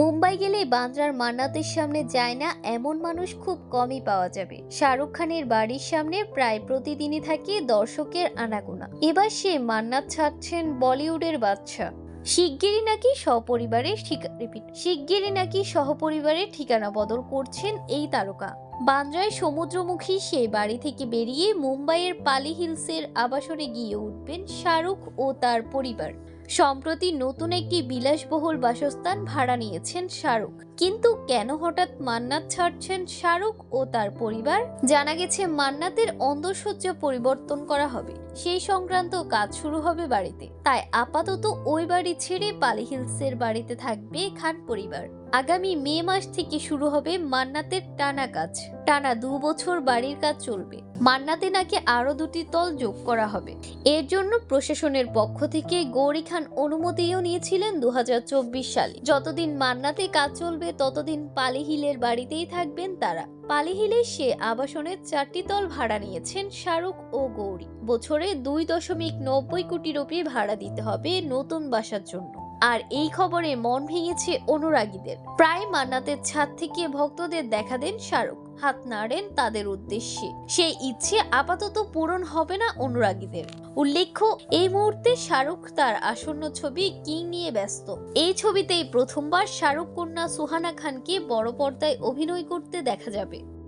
মুম্বাই গেলে বান্দ্রার মান্নাতের সামনে যায় না, এমন মানুষ খুব কমই পাওয়া যাবে। শাহরুখ খানের বাড়ির সামনে প্রায় প্রতিদিনই থাকে দর্শকের আনাগোনা। এবার সে মান্নাত ছাড়ছেন বলিউডের বাচ্চা শিগগিরই নাকি সপরিবারে রিপিট, শিগগিরই নাকি সহপরিবারে ঠিকানা বদল করছেন এই তারকা। বান্দ্রায় সমুদ্রমুখী সে বাড়ি থেকে বেরিয়ে মুম্বাইয়ের পালি হিলসের আবাসনে গিয়ে উঠবেন শাহরুখ ও তার পরিবার। সম্প্রতি নতুন একটি বিলাসবহুল বাসস্থান ভাড়া নিয়েছেন শাহরুখ। কিন্তু কেন হঠাৎ মান্নাত ছাড়ছেন শাহরুখ ও তার পরিবার? জানা গেছে, মান্নাতের অন্ধসজ্জা পরিবর্তন করা হবে। সেই সংক্রান্ত কাজ শুরু হবে বাড়িতে। তাই আপাতত ওই বাড়ি ছেড়ে পালি হিলসের বাড়িতে থাকবে খান পরিবার। আগামী মে মাস থেকে শুরু হবে মান্নাতের টানা কাজ। টানা দু বছর বাড়ির কাজ চলবে। মান্নাতে নাকি আরও দুটি তল যোগ করা হবে। এর জন্য প্রশাসনের পক্ষ থেকে গৌরী খান অনুমতিও নিয়েছিলেন দু হাজার চব্বিশ সালে। যতদিন মান্নাতে কাজ চলবে, ততদিন পালিহিলের বাড়িতেই থাকবেন তারা। পালিহিলে সে আবাসনের চারটি তল ভাড়া নিয়েছেন শাহরুখ ও গৌরী। বছরে দুই দশমিক নব্বই কোটি রুপি ভাড়া দিতে হবে নতুন বাসার জন্য। আর এই খবরে মন ভেঙেছে অনুরাগীদের। প্রায় মান্নাতের ছাদ থেকে ভক্তদের দেখা দেন শাহরুখ। হাত নাড়েন তাদের উদ্দেশ্যে। সেই ইচ্ছে আপাতত পূরণ হবে না অনুরাগীদের। উল্লেখ্য, এই মুহূর্তে শাহরুখ তার আসন্ন ছবি কিং নিয়ে ব্যস্ত। এই ছবিতেই প্রথমবার শাহরুখ কন্যা সুহানা খানকে বড় পর্দায় অভিনয় করতে দেখা যাবে।